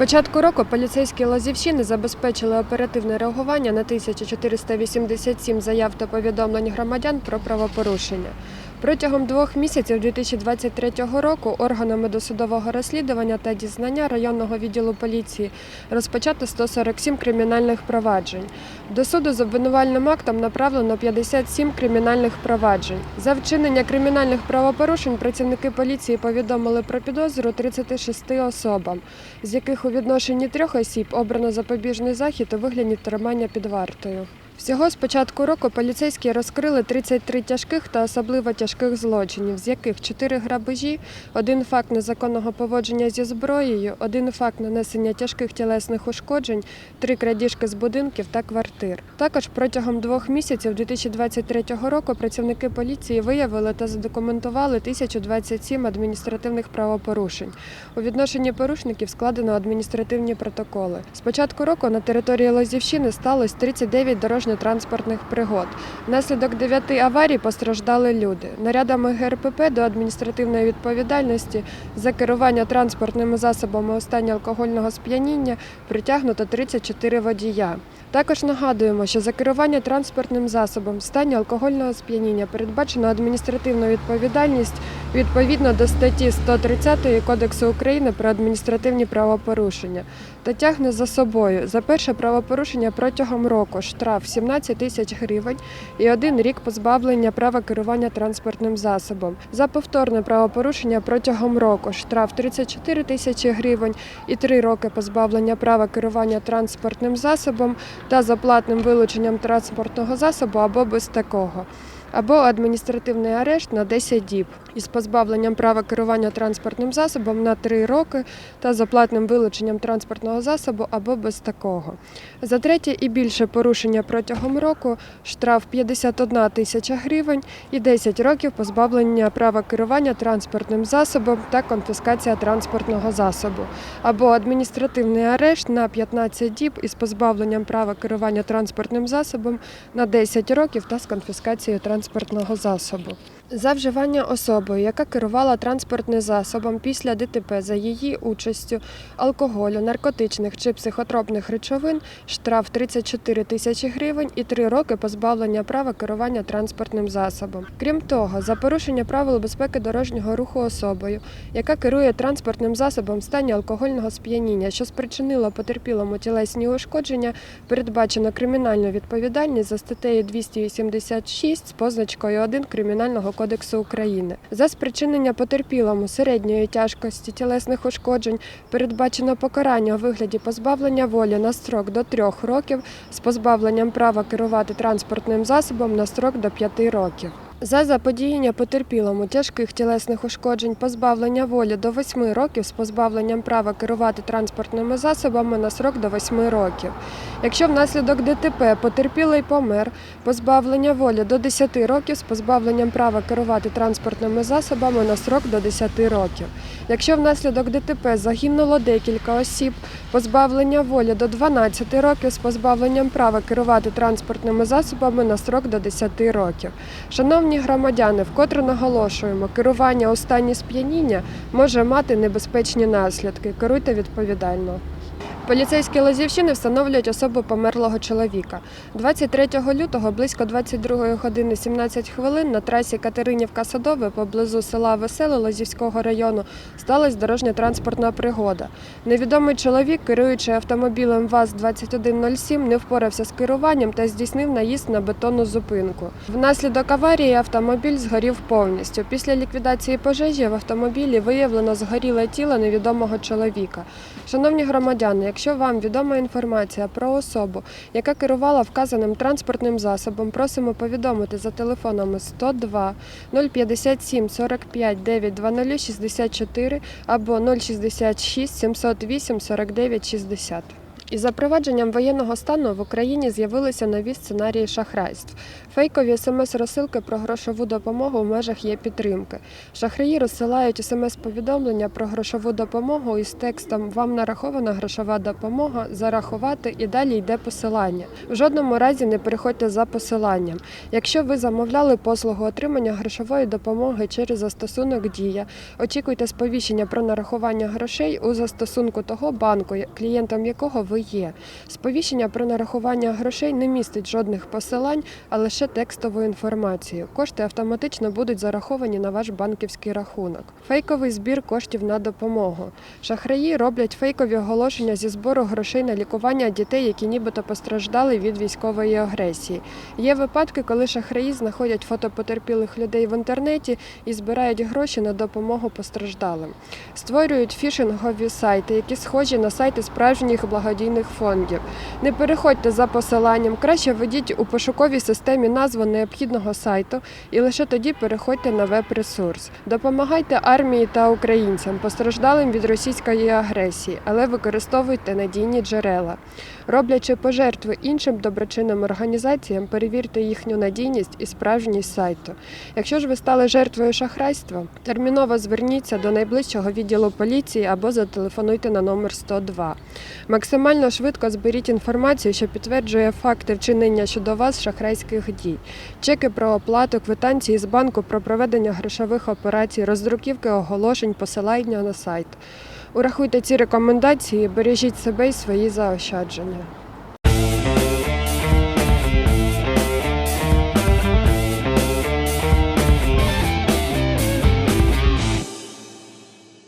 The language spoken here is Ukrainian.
початку року поліцейські Лазівщини забезпечили оперативне реагування на 1487 заяв та повідомлень громадян про правопорушення. Протягом двох місяців 2023 року органами досудового розслідування та дізнання районного відділу поліції розпочато 147 кримінальних проваджень. До суду з обвинувальним актом направлено 57 кримінальних проваджень. За вчинення кримінальних правопорушень працівники поліції повідомили про підозру 36 особам, з яких у відношенні трьох осіб обрано запобіжний захід у вигляді тримання під вартою. Всього з початку року поліцейські розкрили 33 тяжких та особливо тяжких злочинів, з яких 4 грабежі, один факт незаконного поводження зі зброєю, один факт нанесення тяжких тілесних ушкоджень, три крадіжки з будинків та квартир. Також протягом двох місяців 2023 року працівники поліції виявили та задокументували 1027 адміністративних правопорушень. У відношенні порушників складено адміністративні протоколи. З початку року на території Лозівщини сталося 39 дорожньо-транспортних пригод. Внаслідок 9 аварій постраждали люди. Нарядами ГРПП до адміністративної відповідальності за керування транспортними засобами у стані алкогольного сп'яніння притягнуто 34 водія. Також нагадуємо, що за керування транспортним засобом в стані алкогольного сп'яніння передбачено адміністративну відповідальність відповідно до статті 130 Кодексу України про адміністративні правопорушення та тягне за собою за перше правопорушення протягом року штраф 17 тисяч гривень і один рік позбавлення права керування транспортним засобом. За повторне правопорушення протягом року штраф 34 тисячі гривень і три роки позбавлення права керування транспортним засобом та за платним вилученням транспортного засобу або без такого. Або адміністративний арешт на 10 діб із позбавленням права керування транспортним засобом на 3 роки та за платним вилученням транспортного засобу або без такого. За третє і більше порушення протягом року штраф 51 тисяча гривень і 10 років позбавлення права керування транспортним засобом та конфіскація транспортного засобу, або адміністративний арешт на 15 діб із позбавленням права керування транспортним засобом на 10 років та з конфіскацією транспортного засобу. За вживання особою, яка керувала транспортним засобом після ДТП за її участю алкоголю, наркотичних чи психотропних речовин, штраф 34 тисячі гривень і 3 роки позбавлення права керування транспортним засобом. Крім того, за порушення правил безпеки дорожнього руху особою, яка керує транспортним засобом в стані алкогольного сп'яніння, що спричинило потерпілому тілесні ушкодження, передбачено кримінальну відповідальність за статтею 286 з позначкою 1 Кримінального кодексу України. За спричинення потерпілому середньої тяжкості тілесних ушкоджень передбачено покарання у вигляді позбавлення волі на строк до трьох років з позбавленням права керувати транспортним засобом на строк до п'яти років. За заподіяння потерпілому тяжких тілесних ушкоджень позбавлення волі до 8 років з позбавленням права керувати транспортними засобами на срок до 8 років. Якщо внаслідок ДТП потерпілий помер, позбавлення волі до 10 років з позбавленням права керувати транспортними засобами на срок до 10 років. Якщо внаслідок ДТП загинуло декілька осіб, позбавлення волі до 12 років з позбавленням права керувати транспортними засобами на срок до 10 років. Шановні громадяни, вкотре наголошуємо, керування у стані сп'яніння може мати небезпечні наслідки. Керуйте відповідально. Поліцейські Лозівщини встановлюють особу померлого чоловіка. 23 лютого близько 22 години 17 хвилин на трасі Катеринівка-Садове поблизу села Веселе Лозівського району сталася дорожньо-транспортна пригода. Невідомий чоловік, керуючи автомобілем ВАЗ-2107, не впорався з керуванням та здійснив наїзд на бетонну зупинку. Внаслідок аварії автомобіль згорів повністю. Після ліквідації пожежі в автомобілі виявлено згоріле тіло невідомого чоловіка. Шановні громадяни, якщо вам відома інформація про особу, яка керувала вказаним транспортним засобом, просимо повідомити за телефонами 102 057 45 920 64 або 066 708 49 60. Із запровадженням воєнного стану в Україні з'явилися нові сценарії шахрайств. Фейкові смс-розсилки про грошову допомогу в межах є підтримки. Шахраї розсилають смс-повідомлення про грошову допомогу із текстом Вам нарахована грошова допомога, зарахувати і далі йде посилання. В жодному разі не переходьте за посиланням. Якщо ви замовляли послугу отримання грошової допомоги через застосунок Дія, очікуйте сповіщення про нарахування грошей у застосунку того банку, клієнтом якого ви є. Сповіщення про нарахування грошей не містить жодних посилань, а лише текстову інформацію. Кошти автоматично будуть зараховані на ваш банківський рахунок. Фейковий збір коштів на допомогу. Шахраї роблять фейкові оголошення зі збору грошей на лікування дітей, які нібито постраждали від військової агресії. Є випадки, коли шахраї знаходять фото потерпілих людей в інтернеті і збирають гроші на допомогу постраждалим. Створюють фішингові сайти, які схожі на сайти справжніх благодійних фондів. Не переходьте за посиланням, краще введіть у пошуковій системі назву необхідного сайту і лише тоді переходьте на веб-ресурс. Допомагайте армії та українцям, постраждалим від російської агресії, але використовуйте надійні джерела. Роблячи пожертви іншим доброчинним організаціям, перевірте їхню надійність і справжність сайту. Якщо ж ви стали жертвою шахрайства, терміново зверніться до найближчого відділу поліції або зателефонуйте на номер 102. Максимально швидко зберіть інформацію, що підтверджує факти вчинення щодо вас шахрайських дій. Чеки про оплату, квитанції з банку про проведення грошових операцій, роздруківки оголошень, посилання на сайт. Урахуйте ці рекомендації, бережіть себе і свої заощадження.